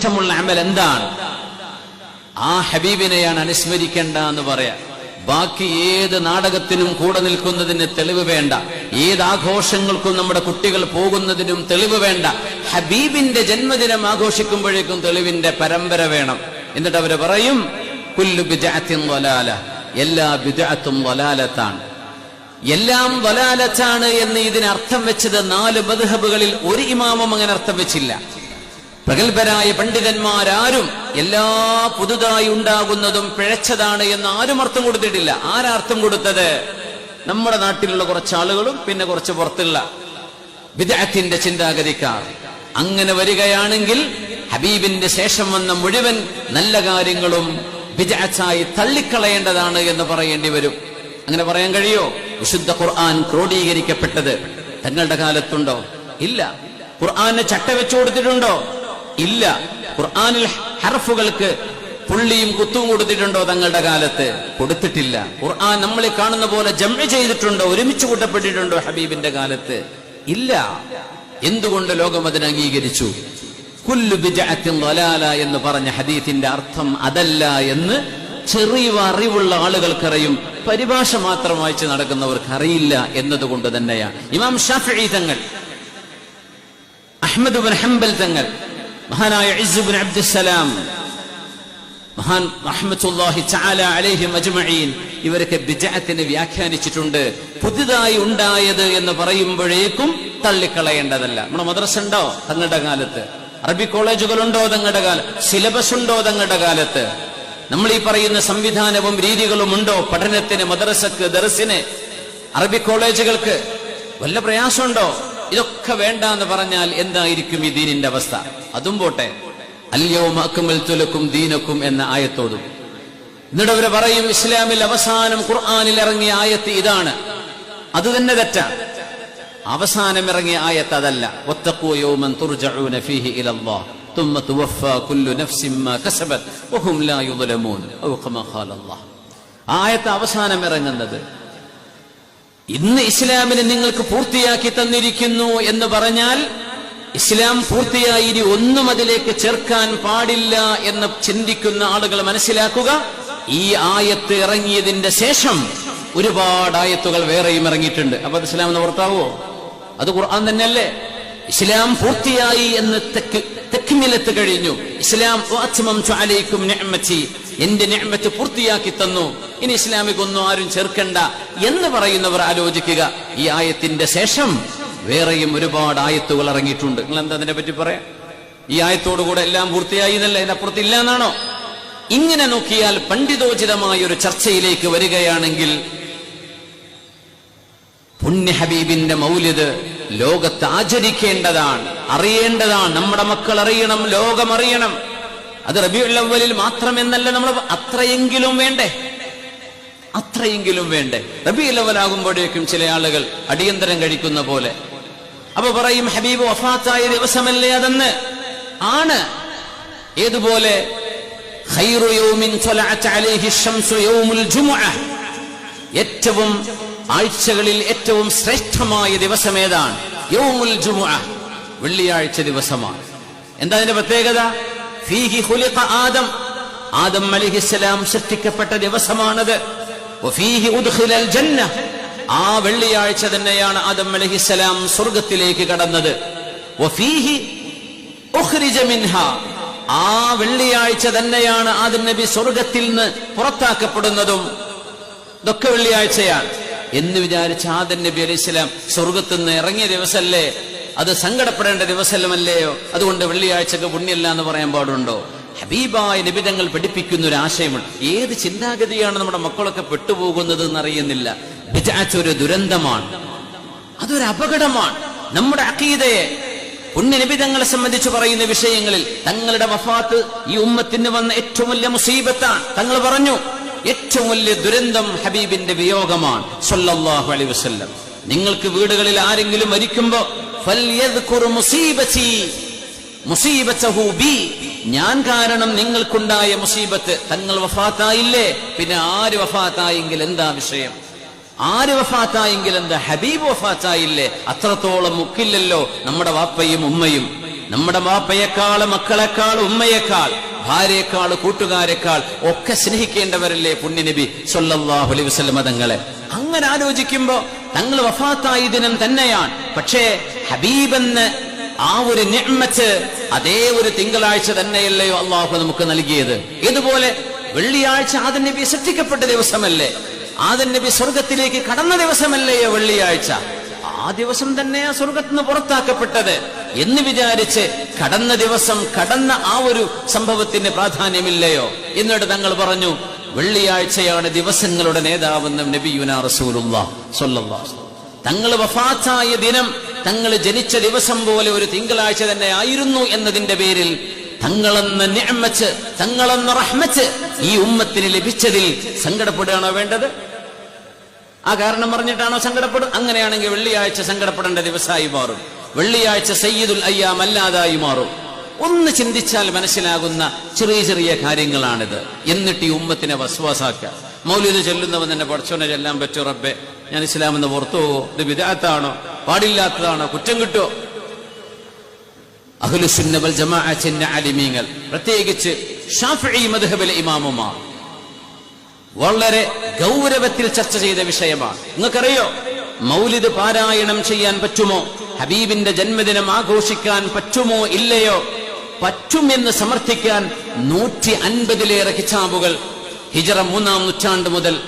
ഇഷ്ടമുള്ള അമൽ എന്താണ്? ആ ഹബീബിനെയാണ് അനുസ്മരിക്കേണ്ട എന്ന് പറയാ. ബാക്കി ഏത് നാടകത്തിനും കൂടെ നിൽക്കുന്നതിന് തെളിവ് വേണ്ട. ഏത് ആഘോഷങ്ങൾക്കും നമ്മുടെ കുട്ടികൾ പോകുന്നതിനും തെളിവ് വേണ്ട. ഹബീബിന്റെ ജന്മദിനം ആഘോഷിക്കുമ്പോഴേക്കും തെളിവിന്റെ പരമ്പര വേണം. എന്നിട്ട് അവർ പറയും കുല്ലു ബിജാത്യം വലാല. എല്ലാ ബിജാത്തും വലാലത്താണ്. എല്ലാം വലാലത്താണ് എന്ന് ഇതിന് അർത്ഥം വെച്ചത് നാല് മദ്ഹബുകളിൽ ഒരു ഇമാമും അങ്ങനെ അർത്ഥം വെച്ചില്ല. പ്രഗത്ഭരായ പണ്ഡിതന്മാരാരും എല്ലാ പുതുതായി ഉണ്ടാകുന്നതും പിഴച്ചതാണ് എന്ന് ആരും അർത്ഥം കൊടുത്തിട്ടില്ല. ആരർത്ഥം കൊടുത്തത്? നമ്മുടെ നാട്ടിലുള്ള കുറച്ച് ആളുകളും പിന്നെ കുറച്ച് പുറത്തുള്ള വിദഗ്ധത്തിന്റെ ചിന്താഗതിക്കാർ. അങ്ങനെ വരികയാണെങ്കിൽ ഹബീബിന്റെ ശേഷം വന്ന മുഴുവൻ നല്ല കാര്യങ്ങളും വിജാച്ചായി തള്ളിക്കളയേണ്ടതാണ് എന്ന് പറയേണ്ടി വരും. അങ്ങനെ പറയാൻ കഴിയോ? വിശുദ്ധ ഖുർആൻ ക്രോഡീകരിക്കപ്പെട്ടത് തങ്ങളുടെ കാലത്തുണ്ടോ? ഇല്ല. ഖുർആാനെ ചട്ട വെച്ചു കൊടുത്തിട്ടുണ്ടോ? ഇല്ല. ഖുർആാനിൽ ഹർഫുകൾക്ക് പുള്ളിയും കുത്തും കൊടുത്തിട്ടുണ്ടോ തങ്ങളുടെ കാലത്ത്? കൊടുത്തിട്ടില്ല. ഖുർആൻ നമ്മളെ കാണുന്ന പോലെ ജമ ചെയ്തിട്ടുണ്ടോ? ഒരുമിച്ച് കൂട്ടപ്പെട്ടിട്ടുണ്ടോ ഹബീബിന്റെ കാലത്ത്? ഇല്ല. എന്തുകൊണ്ട് ലോകം അതിനെ അംഗീകരിച്ചു? എന്ന് പറഞ്ഞ ഹദീത്തിന്റെ അർത്ഥം അതല്ല എന്ന് ചെറിയ അറിവുള്ള ആളുകൾക്കറിയും. പരിഭാഷ മാത്രം വായിച്ച് നടക്കുന്നവർക്ക് അറിയില്ല എന്നതുകൊണ്ട് തന്നെയാണ്. ഇമാം ഷാഫി തങ്ങൾ അഹമ്മദ് ഹംബൽ തങ്ങൾ മഹാനായ ഇസുബിൻ അബ്ദുസലാം മഹാൻ റഹ്മത്തുല്ലാഹി ചാല അലേഹി മജ്മഈൻ ഇവരൊക്കെ ബിജഅത്തിനെ വ്യാഖ്യാനിച്ചിട്ടുണ്ട്. പുതുതായി ഉണ്ടായത് എന്ന് പറയുമ്പോഴേക്കും തള്ളിക്കളയേണ്ടതല്ല. നമ്മുടെ മദ്രസ ഉണ്ടോ? തങ്ങളുടെ കാലത്ത്. അറബി കോളേജുകളുണ്ടോ? തങ്ങളുടെ കാലം സിലബസ് ഉണ്ടോ? തങ്ങളുടെ കാലത്ത്. നമ്മൾ ഈ പറയുന്ന സംവിധാനവും രീതികളും ഉണ്ടോ? പഠനത്തിന് മദ്രസക്ക് ദർസിന് അറബി കോളേജുകൾക്ക് വല്ല പ്രയാസമുണ്ടോ? ഇതൊക്കെ വേണ്ട എന്ന് പറഞ്ഞാൽ എന്തായിരിക്കും ഈ ദീനിന്റെ അവസ്ഥ? അതും പോട്ടെ. അല്യവും അക്കുമൽ തുലക്കും ദീനക്കും എന്ന ആയത്തോടും. എന്നിട്ട് പറയും ഇസ്ലാമിൽ അവസാനം ഖുർആാനിൽ ഇറങ്ങിയ ആയത്ത് ഇതാണ്. അത് തന്നെ തെറ്റാണ് അവസാനം ഇറങ്ങിയ ആയത്ത് അതല്ല. ആയത്ത് അവസാനം ഇറങ്ങുന്നത്. ഇന്ന് ഇസ്ലാമിനെ നിങ്ങൾക്ക് പൂർത്തിയാക്കി തന്നിരിക്കുന്നു എന്ന് പറഞ്ഞാൽ ഇസ്ലാം പൂർത്തിയായി ഇനി ഒന്നും അതിലേക്ക് ചേർക്കാൻ പാടില്ല എന്ന് ചിന്തിക്കുന്ന ആളുകൾ മനസ്സിലാക്കുക. ഈ ആയത്ത് ഇറങ്ങിയതിന്റെ ശേഷം ഒരുപാട് ആയത്തുകൾ വേറെയും ഇറങ്ങിയിട്ടുണ്ട്. അപ്പൊ അത് ഇസ്ലാം എന്ന് പുറത്താവോ അത് ഖുർആൻ തന്നെയല്ലേ? ഇസ്ലാം പൂർത്തിയായി എന്ന് തെക്ക് തെക്കുമിലത്ത് കഴിഞ്ഞു. ഇസ്ലാം എന്റെ ഞാമത്ത് പൂർത്തിയാക്കി തന്നു. ഇനി ഇസ്ലാമിക് ഒന്നും ആരും ചേർക്കണ്ട എന്ന് പറയുന്നവർ ആലോചിക്കുക. ഈ ആയത്തിന്റെ ശേഷം വേറെയും ഒരുപാട് ആയത്തുകൾ ഇറങ്ങിയിട്ടുണ്ട്. നിങ്ങൾ എന്താ അതിനെ പറ്റി പറയാം? ഈ ആയത്തോടുകൂടെ എല്ലാം പൂർത്തിയായി എന്നല്ലേ? അതിനപ്പുറത്ത് ഇല്ല എന്നാണോ? ഇങ്ങനെ നോക്കിയാൽ പണ്ഡിതോചിതമായ ഒരു ചർച്ചയിലേക്ക് വരികയാണെങ്കിൽ പുണ്യ ഹബീബിന്റെ മൗല്യത് ലോകത്ത് ആചരിക്കേണ്ടതാണ് അറിയേണ്ടതാണ്. നമ്മുടെ മക്കൾ അറിയണം ലോകം അറിയണം അത് റബിയുള്ളവലിൽ മാത്രമെന്നല്ല നമ്മൾ അത്രയെങ്കിലും വേണ്ടേ? അത്രയെങ്കിലും വേണ്ടേ? റബിയുള്ളവലാകുമ്പോഴേക്കും ചില ആളുകൾ അടിയന്തരം കഴിക്കുന്ന പോലെ. അപ്പൊ പറയും ഹബീബ് വഫാത്തായ ദിവസമല്ലേ അതെന്ന്? ആണ്. ഏതുപോലെ? ഏറ്റവും ആഴ്ചകളിൽ ഏറ്റവും ശ്രേഷ്ഠമായ ദിവസം ഏതാണ്? യൗമുൽ ജുമുഅ. വെള്ളിയാഴ്ച ദിവസമാണ്. എന്താ അതിന്റെ പ്രത്യേകത? ഫീഹി ഹുലിഖ ആദം. ആദം അലൈഹിസ്സലാം സൃഷ്ടിക്കപ്പെട്ട ദിവസമാണത്. ഉദ്ഖിലൽ ജന്ന. ആ വെള്ളിയാഴ്ച തന്നെയാണ് ആദം അലൈഹിസ്സലാം സ്വർഗത്തിലേക്ക് കടന്നത്. വഫീഹി ആ വെള്ളിയാഴ്ച തന്നെയാണ് ആദം നബി സ്വർഗത്തിൽ നിന്ന് പുറത്താക്കപ്പെടുന്നതും ഇതൊക്കെ വെള്ളിയാഴ്ചയാണ്. എന്ന് വിചാരിച്ച ആദൻ നബി അലൈഹിസ്സലാം സ്വർഗത്തിൽ നിന്ന് ഇറങ്ങിയ ദിവസമല്ലേ അത് സങ്കടപ്പെടേണ്ട ദിവസമല്ലയോ? അതുകൊണ്ട് വെള്ളിയാഴ്ചക്ക് പുണ്യല്ല എന്ന് പറയാൻ പാടുണ്ടോ? ഹബീബായ നിബിതങ്ങൾ പഠിപ്പിക്കുന്ന ഒരു ആശയമുണ്ട് ഏത് ചിന്താഗതിയാണ് നമ്മുടെ മക്കളൊക്കെ പെട്ടുപോകുന്നത് എന്നറിയുന്നില്ല വിചാരിച്ച ഒരു ദുരന്തമാണ്. അതൊരു അപകടമാണ്. നമ്മുടെ അക്കീതയെ പുണ്യനിബിതങ്ങളെ സംബന്ധിച്ച് പറയുന്ന വിഷയങ്ങളിൽ തങ്ങളുടെ വഫാത്ത് ഈ ഉമ്മത്തിന് വന്ന ഏറ്റവും വലിയ മുസീബത്താണ്. തങ്ങൾ പറഞ്ഞു ഏറ്റവും വലിയ ദുരന്തം ഹബീബിന്റെ വിയോഗമാണ്. സൊല്ലാഹു വസല്ലം. നിങ്ങൾക്ക് വീടുകളിൽ ആരെങ്കിലും മരിക്കുമ്പോ ഞാൻ കാരണം നിങ്ങൾക്കുണ്ടായ മുസീബത്ത്. തങ്ങൾ വഫാത്തായില്ലേ? പിന്നെ ആര് വഫാത്തായെങ്കിൽ എന്താ വിഷയം? ആര് വഫാത്തായെങ്കിൽ എന്താ? ഹബീബ് വഫാത്തായില്ലേ? അത്രത്തോളം മുക്കില്ലല്ലോ നമ്മുടെ വാപ്പയും ഉമ്മയും. നമ്മുടെ വാപ്പയേക്കാൾ മക്കളെക്കാൾ ഉമ്മയേക്കാൾ ഭാര്യയെക്കാൾ കൂട്ടുകാരെക്കാൾ ഒക്കെ സ്നേഹിക്കേണ്ടവരല്ലേ പുണ്യനബി അലൈഹി വസല്ലം തങ്ങളെ? അങ്ങനെ ആലോചിക്കുമ്പോ തങ്ങൾ വഫാത്തായ ദിനം തന്നെയാണ്. പക്ഷേ ഹബീബെന്ന് ആ ഒരു ഞമ്മച്ച് അതേ ഒരു തിങ്കളാഴ്ച തന്നെയല്ലേ അള്ളാഹു നമുക്ക് നൽകിയത്. ഇതുപോലെ വെള്ളിയാഴ്ച ആദൻ നബി സൃഷ്ടിക്കപ്പെട്ട ദിവസമല്ലേ? ആദൻ നബി സ്വർഗത്തിലേക്ക് കടന്ന ദിവസമല്ലേ വെള്ളിയാഴ്ച? ആ ദിവസം തന്നെയാ സ്വർഗത്തിൽ നിന്ന് പുറത്താക്കപ്പെട്ടത്. എന്ന് വിചാരിച്ച് കടന്ന ദിവസം കടന്ന ആ ഒരു സംഭവത്തിന് പ്രാധാന്യമില്ലയോ? എന്നിട്ട് തങ്ങൾ പറഞ്ഞു വെള്ളിയാഴ്ചയാണ് ദിവസങ്ങളുടെ നേതാവെന്നും നബിയുന റസൂലുള്ള തങ്ങൾ വഫാത്തായ ദിനം തങ്ങൾ ജനിച്ച ദിവസം പോലെ ഒരു തിങ്കളാഴ്ച തന്നെ ആയിരുന്നു എന്നതിന്റെ പേരിൽ തങ്ങളെന്ന് നിഅമത്ത് തങ്ങളെന്ന് റഹ്മച്ച് ഈ ഉമ്മത്തിന് ലഭിച്ചതിൽ സങ്കടപ്പെടുകയാണോ വേണ്ടത്? ആ കാരണം പറഞ്ഞിട്ടാണോ സങ്കടപ്പെടും അങ്ങനെയാണെങ്കിൽ വെള്ളിയാഴ്ച സങ്കടപ്പെടേണ്ട ദിവസമായി മാറും. വെള്ളിയാഴ്ച സയ്യിദുൽ അയ്യാം അല്ലാതായി മാറും. ഒന്ന് ചിന്തിച്ചാൽ മനസ്സിലാകുന്ന ചെറിയ ചെറിയ കാര്യങ്ങളാണിത്. എന്നിട്ട് ഈ ഉമ്മത്തിനെ വസ്വാസാക്കുക. മൗലിത് ചൊല്ലുന്നവൻ തന്നെ പഠിച്ചോനെ ചെല്ലാൻ പറ്റോ ഞാൻ ഇസ്ലാമെന്ന് പുറത്തു പോവോ ഇത് വിദാത്താണോ പാടില്ലാത്തതാണോ. കുറ്റം കിട്ടുമോ അഹ്ലുസുന്നവൽ ജമാഅത്തിന്റെ പ്രത്യേകിച്ച് ഇമാമുമാർ. വളരെ ഗൗരവത്തിൽ ചർച്ച ചെയ്ത വിഷയമാണ്. നിങ്ങൾക്കറിയോ? മൗലിദ് പാരായണം ചെയ്യാൻ പറ്റുമോ? ഹബീബിന്റെ ജന്മദിനം ആഘോഷിക്കാൻ പറ്റുമോ? ഇല്ലയോ? പറ്റുമെന്ന് സമർത്ഥിക്കാൻ നൂറ്റി അൻപതിലേറെ കിതാബുകൾ ഹിജറ മൂന്നാം നൂറ്റാണ്ട് മുതൽ